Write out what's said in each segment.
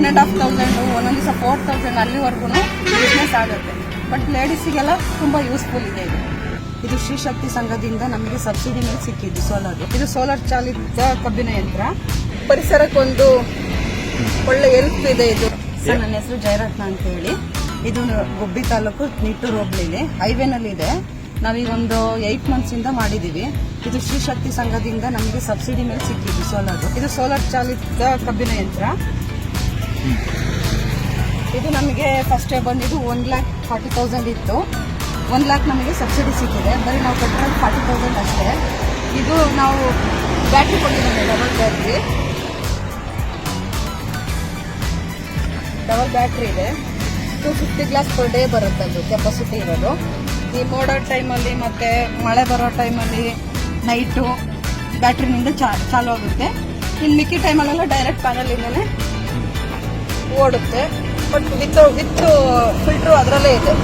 One and half thousand ಒಂದೊಂದು ದಿವಸ four thousand ಅಲ್ಲಿವರೆಗೂ ಬಿಸ್ನೆಸ್ ಆಗುತ್ತೆ. ಬಟ್ ಲೇಡೀಸಿಗೆಲ್ಲ ತುಂಬ ಯೂಸ್ಫುಲ್ ಇದೆ ಇದು. ಇದು ಶ್ರೀ ಶಕ್ತಿ ಸಂಘದಿಂದ ನಮಗೆ ಸಬ್ಸಿಡಿ ಮೇಲೆ ಸಿಕ್ಕಿದ್ದು ಸೋಲಾರ್ ಇದು ಸೋಲಾರ್ ಚಾಲಿತ ಕಬ್ಬಿನ ಯಂತ್ರ. ಪರಿಸರಕ್ಕೊಂದು ಒಳ್ಳೆ ಹೆಲ್ಪ್ ಇದೆ ಇದು. ಸರ್, ನನ್ನ ಹೆಸರು ಜಯರತ್ನ ಅಂತ ಹೇಳಿ. ಇದು ಗುಬ್ಬಿ ತಾಲೂಕು ನಿಟ್ಟೂರು ಹೋಬಳಿಲಿ. ಹೈವೇನಲ್ಲಿ ಇದೆ. ನಾವೀಗ ಒಂದು ಏಯ್ಟ್ ಮಂತ್ಸ್ ಇಂದ ಮಾಡಿದೀವಿ. ಇದು ಶ್ರೀ ಶಕ್ತಿ ಸಂಘದಿಂದ ನಮಗೆ ಸಬ್ಸಿಡಿ ಮೇಲೆ ಸಿಕ್ಕಿದ್ದು ಸೋಲಾರ್ ಇದು ಸೋಲಾರ್ ಚಾಲಿತ ಕಬ್ಬಿನ ಯಂತ್ರ. ಇದು ನಮಗೆ ಫಸ್ಟ್ ಬಂದಿದ್ದು ಒನ್ ಲ್ಯಾಕ್ ಫಾರ್ಟಿ ತೌಸಂಡ್ ಇತ್ತು. ಒನ್ ಲ್ಯಾಕ್ ನಮಗೆ ಸಬ್ಸಿಡಿ ಸಿಕ್ಕಿದೆ. ಬರೀ ನಾವು ಕಟ್ಟಿರೋದು ಫಾರ್ಟಿ ತೌಸಂಡ್ ಅಷ್ಟೇ. ಇದು ನಾವು ಬ್ಯಾಟ್ರಿ ಕೊಟ್ಟಿದ್ದೇವೆ ಡಬಲ್ ಬ್ಯಾಟ್ರಿ ಡಬಲ್ ಬ್ಯಾಟ್ರಿ ಇದೆ. Two fifty glass per day ಬರುತ್ತೆ ಅದು ಕೆಪಾಸಿಟಿ ಇರೋದು. ಈ ಮೋಡೋ ಟೈಮಲ್ಲಿ ಮತ್ತೆ ಮಳೆ ಬರೋ ಟೈಮಲ್ಲಿ ನೈಟು ಬ್ಯಾಟ್ರಿನಿಂದ ಚಾ, ಚಾಲು ಆಗುತ್ತೆ. ಇನ್ನು ಮಿಕ್ಕಿ ಟೈಮಲ್ಲೆಲ್ಲ ಡೈರೆಕ್ಟ್ ಪ್ಯಾನಲಿಂದನೇ ಓಡುತ್ತೆ. ಬಟ್ ವಿತ್ ವಿತ್ ಫಿಲ್ಟ್ರು ಅದರಲ್ಲೇ ಇದೆ.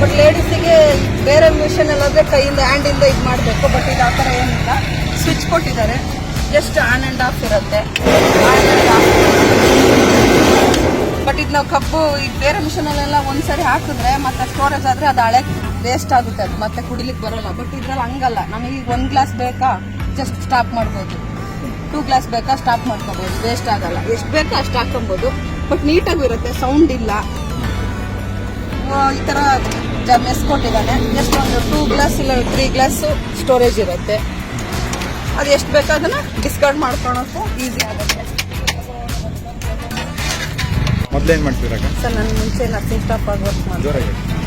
ಬಟ್ ಲೇಡೀಸಿಗೆ ಬೇರೆ ಮಿಷನ್ ಎಲ್ಲಾದ್ರೆ ಕೈಯಿಂದ ಹ್ಯಾಂಡಿಂದ ಇದು ಮಾಡಬೇಕು. ಬಟ್ ಇದು ಆ ಥರ ಏನಿಲ್ಲ. ಸ್ವಿಚ್ ಕೊಟ್ಟಿದ್ದಾರೆ. ಜಸ್ಟ್ ಆನ್ ಆ್ಯಂಡ್ ಆಫ್ ಇರುತ್ತೆ. ಆ್ಯಂಡ್ ಆಫ್ ಬಟ್ ಇದು ನಾವು ಕಬ್ಬು ಈಗ ಬೇರೆ ಮಿಷನಲ್ಲೆಲ್ಲ ಒಂದ್ಸರಿ ಹಾಕಿದ್ರೆ, ಮತ್ತೆ ಸ್ಟೋರೇಜ್ ಆದರೆ ಅದು ಹಳೆ ವೇಸ್ಟ್ ಆಗುತ್ತೆ. ಅದು ಮತ್ತೆ ಕುಡಿಲಿಕ್ಕೆ ಬರೋಲ್ಲ. ಬಟ್ ಇದ್ರಲ್ಲಿ ಹಂಗಲ್ಲ. ನಮಗೆ ಒಂದ್ ಗ್ಲಾಸ್ ಬೇಕಾ? ಜಸ್ಟ್ ಸ್ಟಾಪ್ ಮಾಡ್ಬೋದು. ಟೂ ಗ್ಲಾಸ್ ಬೇಕಾ? ಸ್ಟಾಪ್ ಮಾಡ್ಕೋಬೋದು. ವೇಸ್ಟ್ ಆಗಲ್ಲ. ಎಷ್ಟು ಬೇಕಾ ಅಷ್ಟು ಹಾಕೊಬಹುದು ಬಟ್ ನೀಟಾಗೂ ಇರುತ್ತೆ ಸೌಂಡ್ ಇಲ್ಲ. ಈ ತರ ಜ- ಮೆಸ್ ಕೊಟ್ಟಿದ್ದಾನೆ. ಜಸ್ಟ್ ಒಂದು ಟೂ ಗ್ಲಾಸ್ ಇಲ್ಲ ತ್ರೀ ಗ್ಲಾಸ್ ಸ್ಟೋರೇಜ್ ಇರುತ್ತೆ. ಅದು ಎಷ್ಟು ಬೇಕಾದನ್ನ ಡಿಸ್ಕೌಂಟ್ ಮಾಡ್ಕೊಳಕ್ಕೂ ಈಸಿ ಆಗುತ್ತೆ. ಮೊದ್ಲೇನ್ ಮಾಡ್ತೀರಾಗ ಸರ್ ನಾನು ಮುಂಚೆ ನರ್ಸಿಂಗ್ ಸ್ಟಾಫ್ ಆಗಿ ವರ್ಕ್ ಮಾಡ್ತಾ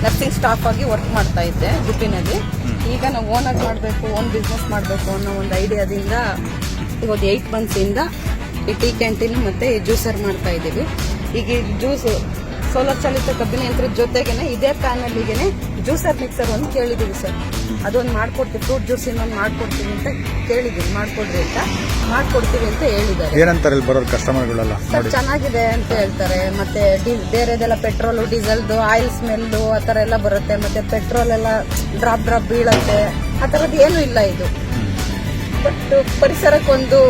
ನರ್ಸಿಂಗ್ ಸ್ಟಾಫ್ ಆಗಿ ವರ್ಕ್ ಮಾಡ್ತಾ ಇದ್ದೆ ಗುಪ್ಪಿನಲ್ಲಿ ಈಗ ನಾವು ಓನಾಗಿ ಮಾಡಬೇಕು ಓನ್ ಬಿಸ್ನೆಸ್ ಮಾಡಬೇಕು ಅನ್ನೋ ಒಂದು ಐಡಿಯಾದಿಂದ ಇವತ್ತು ಏಯ್ಟ್ ಮಂತ್ಸಿಂದ ಈ ಟೀ ಕ್ಯಾಂಟೀನ್ ಮತ್ತೆ ಜ್ಯೂಸರ್ ಮಾಡ್ತಾ ಇದ್ದೀವಿ. ಈಗ ಜ್ಯೂಸು ಸೋಲಾರ್ ಚಾಲಿತ ಕಬ್ಬಿನ ಯಂತ್ರದ ಜೊತೆಗೇನೆ ಇದೇ ಪ್ಯಾನಲ್ಲಿಗೆ ಜ್ಯೂಸರ್ ಮಿಕ್ಸರ್ ಒಂದು ಕೇಳಿದ್ದೀವಿ ಸರ್ ಅದೊಂದು ಮಾಡ್ಕೊಡ್ತೀವಿ ಫ್ರೂಟ್ ಜ್ಯೂಸ್ ಇನ್ನೊಂದು ಮಾಡ್ಕೊಡ್ತೀವಿ ಅಂತ ಕೇಳಿದ್ದೀವಿ ಮಾಡ್ಕೊಡ್ರಿ ಅಂತ ಮಾಡ್ಕೊಡ್ತೀವಿ ಅಂತ ಹೇಳಿದ್ದಾರೆ. ಏನಂತಾರೆ ಬರೋರು ಕಸ್ಟಮರ್ಗಳೆಲ್ಲ ಸರ್ ಚೆನ್ನಾಗಿದೆ ಅಂತ ಹೇಳ್ತಾರೆ. ಮತ್ತೆ ಬೇರೆದೆಲ್ಲ ಪೆಟ್ರೋಲು ಡೀಸೆಲ್ದು ಆಯಿಲ್ ಸ್ಮೆಲ್ಲು ಆ ಥರ ಎಲ್ಲ ಬರುತ್ತೆ. ಮತ್ತೆ ಪೆಟ್ರೋಲ್ ಎಲ್ಲ ಡ್ರಾಪ್ ಡ್ರಾಪ್ ಬೀಳತ್ತೆ. ಆ ಥರದ್ದು ಏನೂ ಇಲ್ಲ ಇದು. ಬಟ್ ಪರಿಸರಕ್ಕೊಂದು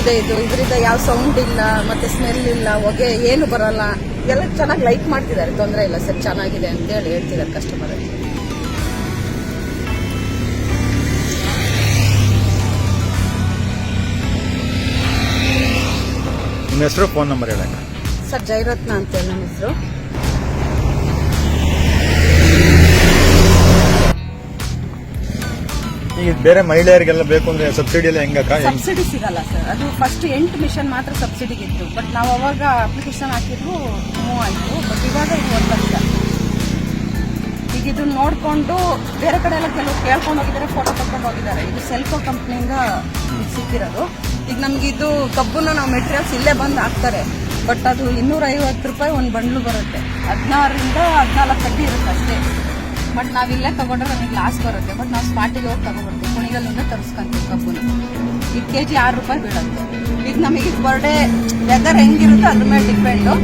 ಇದೆ ಇದು. ಇದರಿಂದ ಯಾವ ಸೌಂಡ್ ಇಲ್ಲ ಮತ್ತೆ ಸ್ಮೆಲ್ ಇಲ್ಲ ಹೊಗೆ ಏನು ಬರಲ್ಲ. ಎಲ್ಲ ಚೆನ್ನಾಗಿ ಲೈಕ್ ಮಾಡ್ತಿದ್ದಾರೆ. ತೊಂದರೆ ಇಲ್ಲ ಸರ್ ಚೆನ್ನಾಗಿದೆ ಅಂತ ಹೇಳಿ ಹೇಳ್ತಿದ್ದಾರೆ ಕಸ್ಟಮರ್ ನಿಮ್ಮ ಹೆಸರು ಫೋನ್ ನಂಬರ್ ಹೇಳಕ್ಕ ಸರ್ ಜೈರತ್ನ ಅಂತ ನಮ್ಮ ಹೆಸರು. ಈಗ ಬೇರೆ ಮಹಿಳೆಯರಿಗೆಲ್ಲ ಬೇಕು ಅಂದ್ರೆ ಸಬ್ಸಿಡಿ ಎಲ್ಲ ಹೆಂಗಕ್ಕ? ಸಬ್ಸಿಡಿ ಸಿಗಲ್ಲ ಸರ್ ಅದು ಫಸ್ಟ್ ಎಂಟು ಮಿಷನ್ ಮಾತ್ರ ಸಬ್ಸಿಡಿಗಿತ್ತು ಬಟ್ ನಾವು ಅವಾಗ ಅಪ್ಲಿಕೇಶನ್ ಹಾಕಿದ್ರು ಮೂವ್ ಆಯಿತು. ಬಟ್ ಇವಾಗ ಇದು ಒಂದು ಲಕ್ಷ. ಈಗ ಇದನ್ನ ನೋಡಿಕೊಂಡು ಬೇರೆ ಕಡೆ ಎಲ್ಲ ಕೆಲವು ಕೇಳ್ಕೊಂಡು ಹೋಗಿದ್ದಾರೆ ಫೋಟೋ ತಗೊಂಡು ಹೋಗಿದ್ದಾರೆ. ಇದು ಸೆಲ್ಫೋ ಕಂಪ್ನಿಯಿಂದ ಸಿಕ್ಕಿರೋದು. ಈಗ ನಮ್ಗೆ ಇದು ಕಬ್ಬನ್ನ ನಾವು ಮೆಟೀರಿಯಲ್ಸ್ ಇಲ್ಲೇ ಬಂದು ಹಾಕ್ತಾರೆ. ಬಟ್ ಅದು ಇನ್ನೂರ ಐವತ್ತು ರೂಪಾಯಿ ಒಂದು ಬಂಡ್ಲು ಬರುತ್ತೆ. ಹದಿನಾರರಿಂದ ಹದಿನಾಲ್ಕು ಕಡ್ಡಿ ಇರುತ್ತೆ ಅಷ್ಟೇ. ಬಟ್ ನಾವ್ ಇಲ್ಲೇ ತಗೊಂಡ್ರೆ ನಮಗೆ ಲಾಸ್ ಬರುತ್ತೆ. ಬಟ್ ನಾವು ಸ್ಪಾಟಿಗೆ ಹೋಗಿ ತಗೊಬರ್ತೀವಿ. ಕುಣಿಗಲ್ಲಿಂದ ತರಿಸ್ಕೊಂತೀವಿ ಕಬ್ಬುನ. ಇದು ಕೆ ಜಿ ಆರು ರೂಪಾಯಿ ಬೀಳುತ್ತೆ. ಈಗ ನಮಗೆ ಪರ್ ಡೇ ವೆದರ್ ಹೆಂಗಿರುತ್ತೋ ಅದ್ರ ಮೇಲೆ depend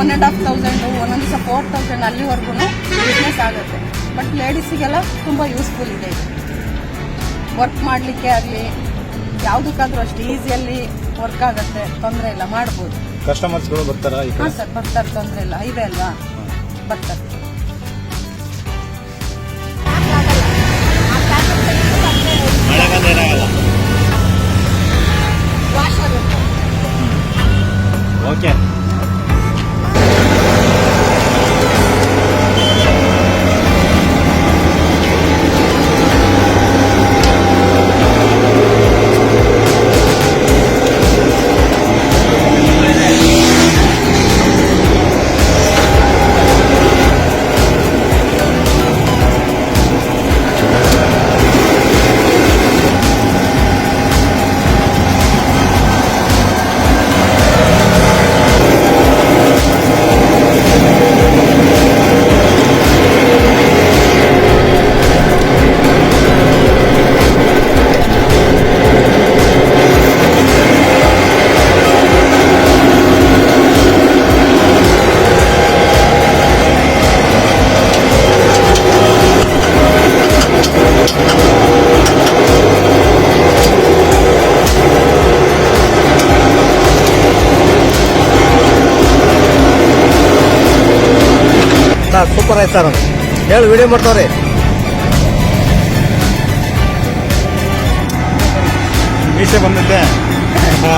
one and half thousand ಒಂದೊಂದು ದಿವಸ ಫೋರ್ ತೌಸಂಡ್ ಅಲ್ಲಿವರೆಗೂ ಬಿಸ್ನೆಸ್ ಆಗುತ್ತೆ. ಬಟ್ ಲೇಡೀಸಿಗೆಲ್ಲ ತುಂಬ ಯೂಸ್ಫುಲ್ ಇದೆ ಇದು. ವರ್ಕ್ ಮಾಡಲಿಕ್ಕೆ ಆಗಲಿ ಯಾವುದಕ್ಕಾದ್ರೂ ಅಷ್ಟು ಈಸಿಯಲ್ಲಿ ವರ್ಕ್ ಆಗುತ್ತೆ ತೊಂದರೆ ಇಲ್ಲ ಮಾಡ್ಬೋದು. ಕಸ್ಟಮರ್ಸ್ಗಳು ಬರ್ತಾರೆ ಹಾಂ ಸರ್ ಬರ್ತಾರೆ ತೊಂದರೆ ಇಲ್ಲ. ಇದೆ ಅಲ್ವಾ? ಬರ್ತಾರೆ. ಸರ್ ಸೂಪರ್ ಆಯ್ತು ಸರ್ ಹೇಳಿ ವಿಡಿಯೋ ಮಾಡ್ತಾವ್ರಿ. ಮೀಸೆ ಬಂದಿದ್ದೆ. ಹಾ.